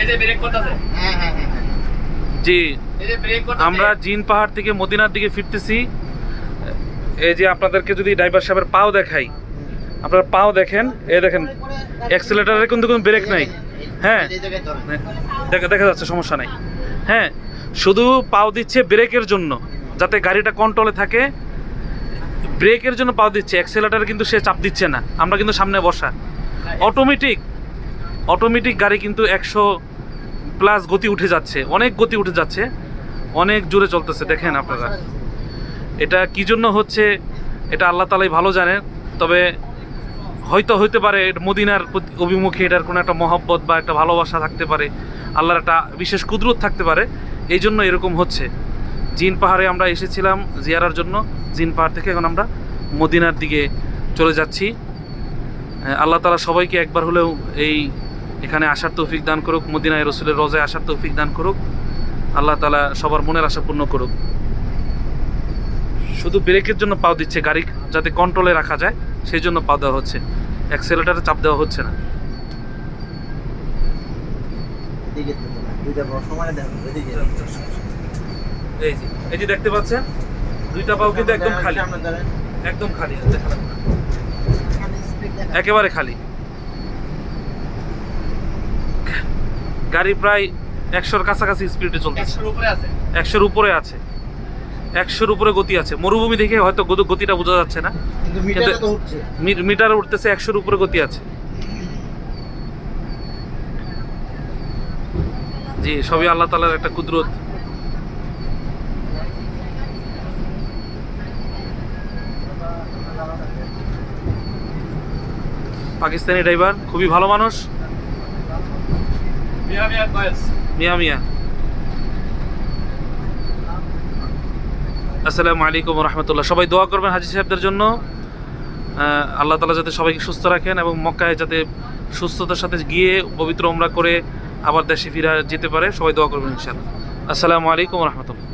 এই যে ব্রেক করতেছে। হ্যাঁ হ্যাঁ হ্যাঁ। জি এই যে ব্রেক করতেছে। আমরা জিন পাহাড় থেকে মদিনার দিকে ফিরতেছি। এই যে আপনাদেরকে যদি ড্রাইভার সাহেবের পাও দেখাই আপনারা পাও দেখেন এ দেখেন অ্যাক্সিলেটারে কিন্তু কোনো ব্রেক নাই। হ্যাঁ এই দেখা দেখা যাচ্ছে সমস্যা নাই। হ্যাঁ শুধু পাও দিচ্ছে ব্রেকের জন্য যাতে গাড়িটা কন্ট্রোলে থাকে। ব্রেকের জন্য পাও দিচ্ছে অ্যাক্সেলেটারে কিন্তু সে চাপ দিচ্ছে না। আমরা কিন্তু সামনে বসা। অটোমেটিক অটোমেটিক গাড়ি কিন্তু একশো প্লাস গতি উঠে যাচ্ছে। অনেক গতি উঠে যাচ্ছে। অনেক জোরে চলতেছে, দেখেন আপনারা। এটা কি জন্য হচ্ছে, এটা আল্লাহ তালাই ভালো জানেন তবে হয়তো হইতে পারে মদিনার অভিমুখে এটার কোনো একটা মহব্বত বা একটা ভালোবাসা থাকতে পারে, আল্লাহর একটা বিশেষ কুদরত থাকতে পারে, এই জন্য এরকম হচ্ছে। জিন পাহাড়ে আমরা এসেছিলাম জিয়ারার জন্য, জিন পাহাড় থেকে এখন আমরা মদিনার দিকে চলে যাচ্ছি। আল্লাহ তালা সবাইকে একবার হলেও এই এখানে আসার তৌফিক দান করুক মদিনায় রসুলের রোজায় আসার তৌফিক দান করুক আল্লাহ তালা সবার মনের আশা পূর্ণ করুক। শুধু ব্রেকের জন্য পাও দিচ্ছে গাড়ি যাতে কন্ট্রোলে রাখা যায় সেই জন্য পাও দেওয়া হচ্ছে। অ্যাক্সেলেটারে চাপ দেওয়া হচ্ছে না। এই যে এই যে দেখতে পাচ্ছেন দুইটা পাও কিন্তু একদম খালি। একদম খালি। একেবারে খালি। গাড়ি প্রায় একশোর কাছাকাছি স্পিডে চলতেছে। একশোর উপরে আছে। একশোর উপরে গতি আছে। মরুভূমি দেখে হয়তো গতিটা বোঝা যাচ্ছে না। কিন্তু মিটার উঠতেছে একশোর উপরে গতি আছে। জি সবই আল্লাহ তালার একটা কুদরত। পাকিস্তানি ড্রাইভার খুবই ভালো মানুষ। মিয়া মিয়া কয়েস মিয়া মিয়া আসসালামু আলাইকুম রহমতুল্লাহ সবাই দোয়া করবেন হাজি সাহেবদের জন্য। আল্লাহ তালা যাতে সবাইকে সুস্থ রাখেন এবং মক্কায় যাতে সুস্থতার সাথে গিয়ে পবিত্র ওমরা করে আবার দেশে ফিরে যেতে পারে। সবাই দোয়া করবেন ইনশাআল্লাহ। আসসালামু আলাইকুম রহমতুল্লাহ।